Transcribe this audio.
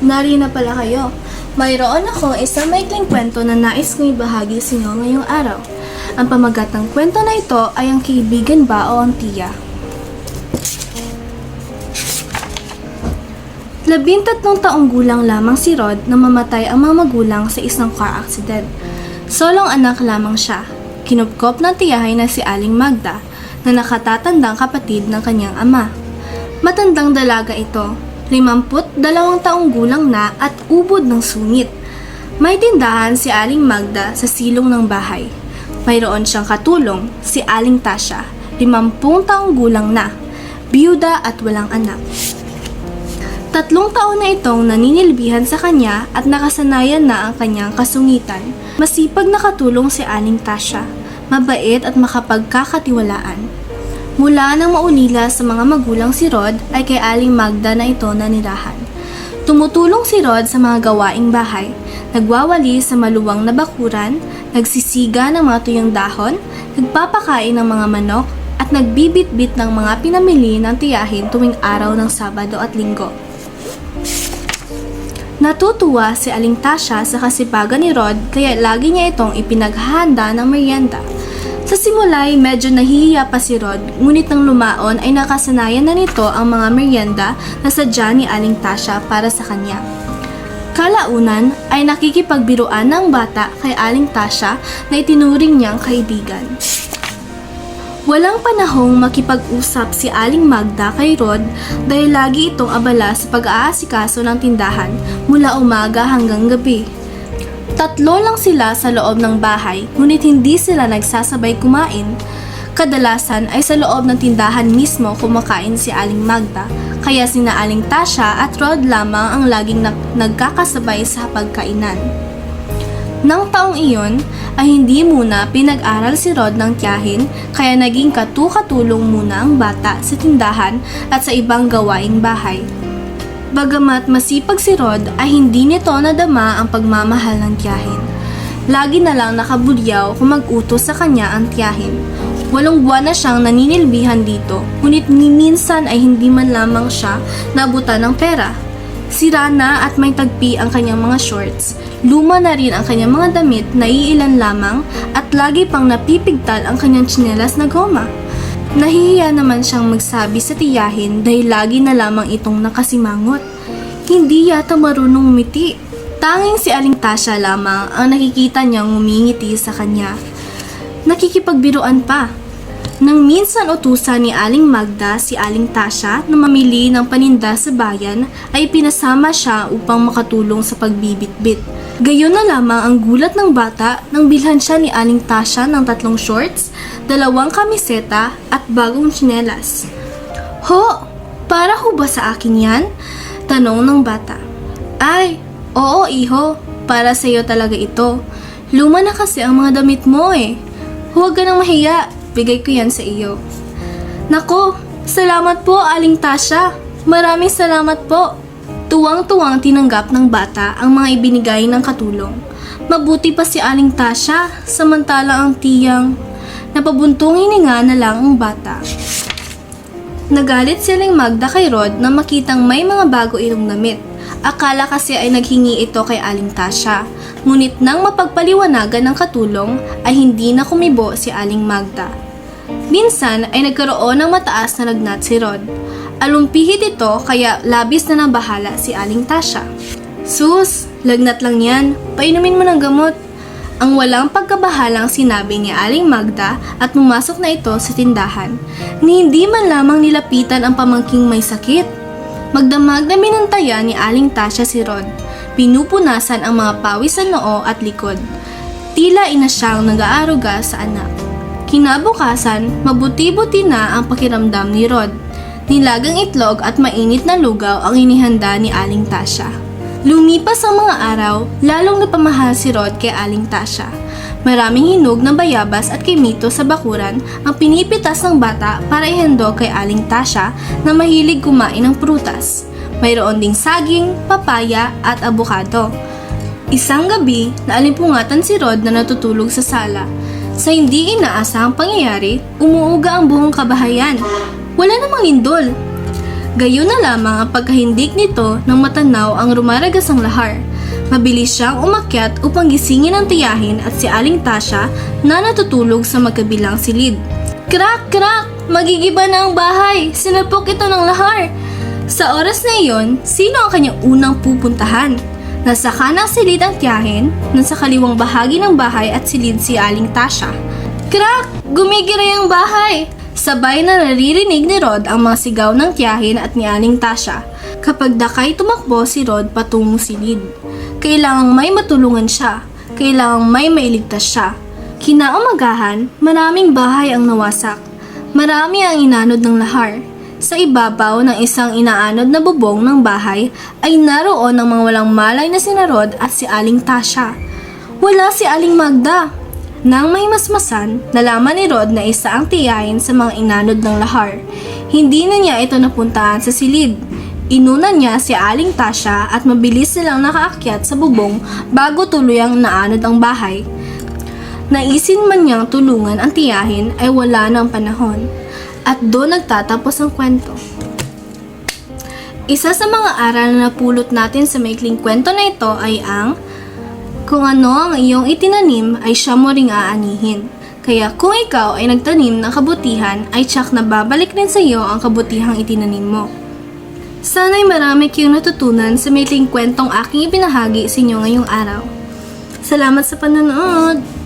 Nari na pala kayo. Mayroon ako isang maikling kwento na nais kong ibahagi sa inyo ngayong araw. Ang pamagat ng kwento na ito ay ang kaibigan ba o ang tiya. Labintatlong taong gulang lamang si Rod na mamatay ang mga magulang sa isang car accident. Solong anak lamang siya. Kinupkop ng tiyahay na si Aling Magda na nakatatandang kapatid ng kanyang ama. Matandang dalaga ito, limamput dalawang taong gulang na at ubod ng sungit. May tindahan si Aling Magda sa silong ng bahay. Mayroon siyang katulong, si Aling Tasha, limampung taong gulang na, biyuda at walang anak. Tatlong taon na itong naninilbihan sa kanya at nakasanayan na ang kanyang kasungitan. Masipag na katulong si Aling Tasha, mabait at makapagkakatiwalaan. Mula nang maulila sa mga magulang si Rod ay kay Aling Magda na ito nanirahan. Tumutulong si Rod sa mga gawaing bahay, nagwawali sa maluwang na bakuran, nagsisiga ng mga tuyong dahon, nagpapakain ng mga manok, at nagbibitbit ng mga pinamili ng tiyahin tuwing araw ng Sabado at Linggo. Natutuwa si Aling Tasha sa kasipagan ni Rod kaya lagi niya itong ipinaghahanda ng merienda. Sa simulay, medyo nahihiya pa si Rod, ngunit nang lumaon ay nakasanayan na nito ang mga merienda na sadya ni Aling Tasha para sa kanya. Kalaunan ay nakikipagbiruan ng bata kay Aling Tasha na itinuring niyang kaibigan. Walang panahong makipag-usap si Aling Magda kay Rod dahil lagi itong abala sa pag-aasikaso ng tindahan mula umaga hanggang gabi. Tatlo lang sila sa loob ng bahay, ngunit hindi sila nagsasabay kumain. Kadalasan ay sa loob ng tindahan mismo kumakain si Aling Magda, kaya sina Aling Tasha at Rod lamang ang laging nag- nagkakasabay sa pagkainan. Nang taong iyon ay hindi muna pinag-aral si Rod ng tiyahin kaya naging katukatulong muna ang bata sa tindahan at sa ibang gawaing bahay. Bagamat masipag si Rod ay hindi nito nadama ang pagmamahal ng tiyahin. Lagi na lang nakabulyaw kung mag-utos sa kanya ang tiyahin. Walong buwan na siyang naninilbihan dito, ngunit ni minsan ay hindi man lamang siya nabutan ng pera. Sira na at may tagpi ang kanyang mga shorts. Luma na rin ang kanyang mga damit na iilan lamang at lagi pang napipigtal ang kanyang tsinelas na goma. Nahihiya naman siyang magsabi sa tiyahin dahil lagi na lamang itong nakasimangot. Hindi yata marunong umiti. Tanging si Aling Tasha lamang ang nakikita niyang ngumingiti sa kanya. Nakikipagbiruan pa. Nang minsan utusan ni Aling Magda si Aling Tasha na mamili ng paninda sa bayan ay pinasama siya upang makatulong sa pagbibitbit. Gayon na lamang ang gulat ng bata nang bilhan siya ni Aling Tasha ng tatlong shorts, dalawang kamiseta at bagong tsinelas. Ho! Para ho ba sa akin yan? Tanong ng bata. Ay, oo iho. Para sa iyo talaga ito. Luma na kasi ang mga damit mo eh. Huwag ka nang mahiya. Bigay ko yan sa iyo. Nako, salamat po Aling Tasha. Maraming salamat po. Tuwang-tuwang tinanggap ng bata ang mga ibinigay ng katulong. Mabuti pa si Aling Tasha, samantalang ang tiyang napabuntong hininga na lang ang bata. Nagalit silang Magda kay Rod na makitang may mga bago itong damit. Akala kasi ay naghingi ito kay Aling Tasha. Ngunit nang mapagpaliwanagan ng katulong ay hindi na kumibo si Aling Magda. Minsan ay nagkaroon ng mataas na lagnat si Rod. Alumpihit ito kaya labis na nabahala si Aling Tasha. Sus, lagnat lang yan. Painumin mo ng gamot. Ang walang pagkabahalang sinabi ni Aling Magda at pumasok na ito sa tindahan ni hindi man lamang nilapitan ang pamangking may sakit. Magdamag na minantayan ni Aling Tasha si Rod. Pinupunasan ang mga pawis sa noo at likod. Tila ina siyang nag-aaruga sa anak. Kinabukasan, mabuti-buti na ang pakiramdam ni Rod. Nilagang itlog at mainit na lugaw ang inihanda ni Aling Tasha. Lumipas ang mga araw, lalong napamahal si Rod kay Aling Tasha. Maraming hinog na bayabas at kimito sa bakuran ang pinipitas ng bata para ihandog kay Aling Tasha na mahilig kumain ng prutas. Mayroon ding saging, papaya at abukado. Isang gabi, naalimpungatan si Rod na natutulog sa sala. Sa hindi inaasahang pangyayari, umuuga ang buong kabahayan. Wala namang lindol. Gayon na lamang ang pagkahindik nito nang matanaw ang rumaragas ang lahar. Mabilis siyang umakyat upang gisingin ang tiyahin at si Aling Tasha na natutulog sa magkabilang silid. Krak! Krak! Magigiba na ang bahay! Sinapok ito ng lahar! Sa oras na iyon, sino ang kanyang unang pupuntahan? Nasa kanang silid ang tiyahin, nasa kaliwang bahagi ng bahay at silid si Aling Tasha. Krak! Gumigiray ang bahay! Sabay na naririnig ni Rod ang mga sigaw ng tiyahin at ni Aling Tasha. Kapag dakay tumakbo si Rod patungong silid. Kailangang may matulungan siya. Kailangang may mailigtas siya. Kinaumagahan, maraming bahay ang nawasak. Marami ang inanod ng lahar. Sa ibabaw ng isang inaanod na bubong ng bahay ay naroon ang mga walang malay na si Rod at si Aling Tasha. Wala si Aling Magda. Nang may masmasan, nalaman ni Rod na isa ang tiyahin sa mga inanod ng lahar. Hindi na niya ito napuntahan sa silid. Inunan niya si Aling Tasha at mabilis silang nakaakyat sa bubong bago tuluyang naanod ang bahay. Naisin man niyang tulungan ang tiyahin ay wala ng panahon. At doon nagtatapos ang kwento. Isa sa mga aral na napulot natin sa maikling kwento na ito ay ang kung ano ang iyong itinanim ay siya mo ring aanihin. Kaya kung ikaw ay nagtanim ng kabutihan ay tsak na babalik rin sa iyo ang kabutihang itinanim mo. Sana'y marami kayong natutunan sa maikling kwentong aking ibinahagi sa inyo ngayong araw. Salamat sa panonood!